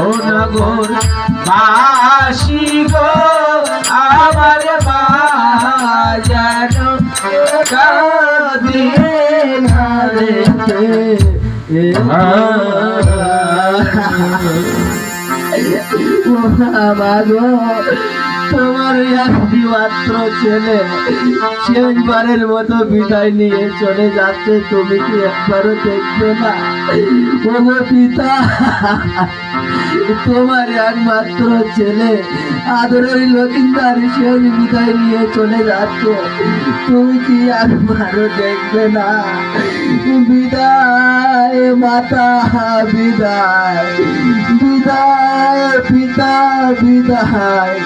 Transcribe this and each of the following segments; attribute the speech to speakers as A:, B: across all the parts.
A: ও নগর বাসি গো। তোমার একটি মাত্র ছেলে শেষবারের মতো বিদায় নিয়ে চলে যাচ্ছে তুমি কি একবারও দেখবে না ওগো পিতা তোমার একমাত্র ছেলে আদরের লক্ষিন্দার শেষ বিদায় নিয়ে চলে যাচ্ছে তুমি কি একবারও দেখবে না? বিদায়। মাতা বিদায় বিদায় পিতা বিদায়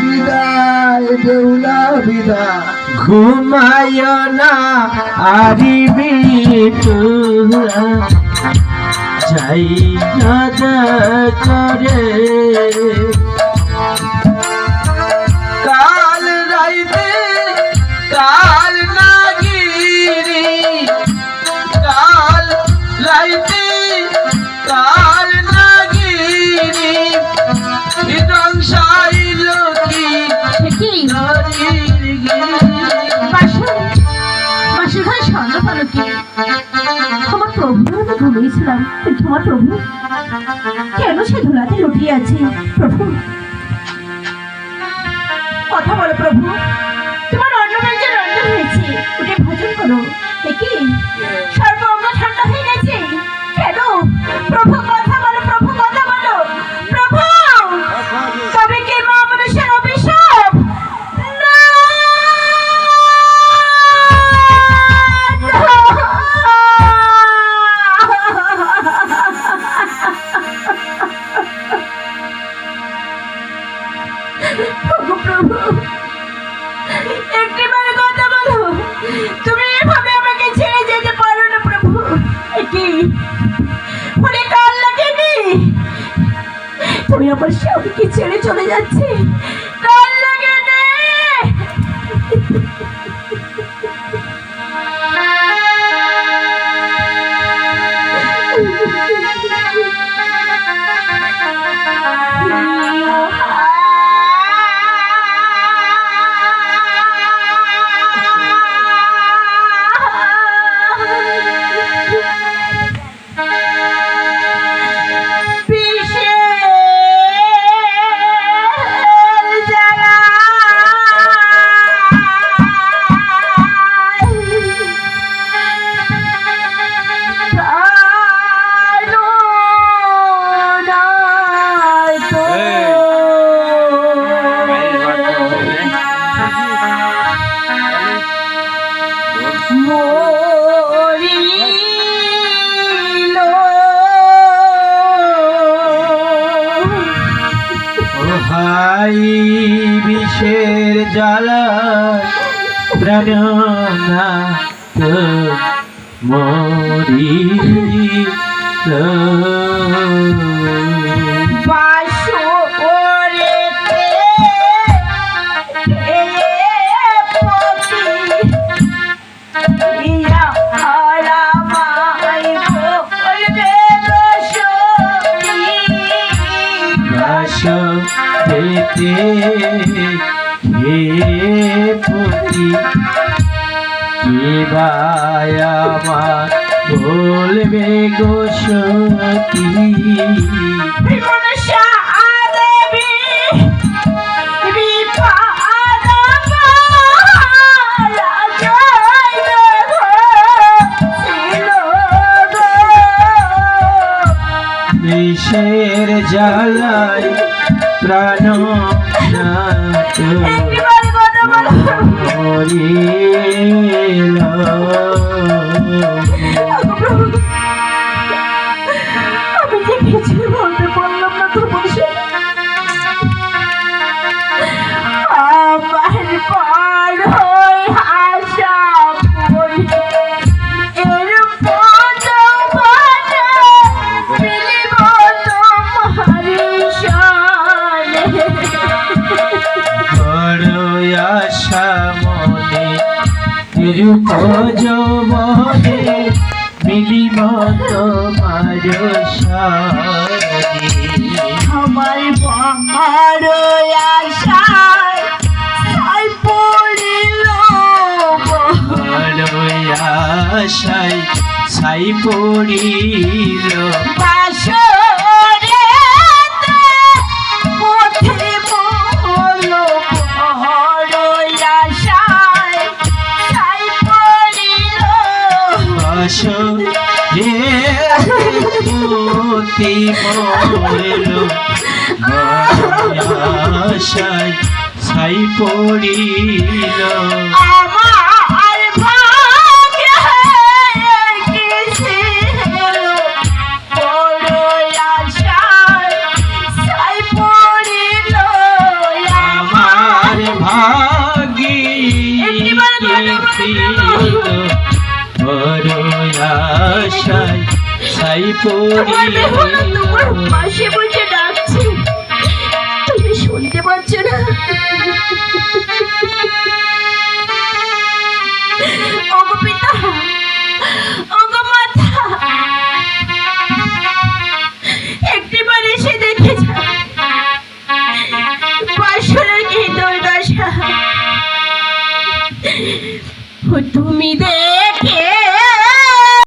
A: বিদায় দেউলা বিদায়। ঘুমায় না আরিবি তোরা। যাই করে। কি
B: আমার প্রভু, আমি ভুলেছিলাম কিন্তু প্রভু, কেন সে ধুলাতে লুটিয়ে আছে, প্রভু? কথা বলো প্রভু, তোমার অন্য যে রন্ধন হয়েছে, উঠে ভোজন করো, দেখি? সর্বঙ্গ ঠান্ডা হয়ে মনে কাল লাগেনি? তুমি আমার স্বামীকে ছেড়ে চলে যাচ্ছে।
A: প্রাণনা তো মরি
B: বাসো ওরেতে এ
A: আমার বলবে গো সতী। বিষের জ্বালায় প্রাণ নাচ
B: আমি যে কিছুই বলতে পারলাম না তোমার
C: যৌবনে মিলিব তোমার
B: আমার আশায় ছাই পড়িল
C: আশায় ছাই পড়িল।
B: বাসরে
C: পুতি মরল আশায়
B: তোমার বেহুলা তোমার পাশে বসে ডাকছে। তুমি শুনতে পাচ্ছ না? এসে দেখে তুমি দে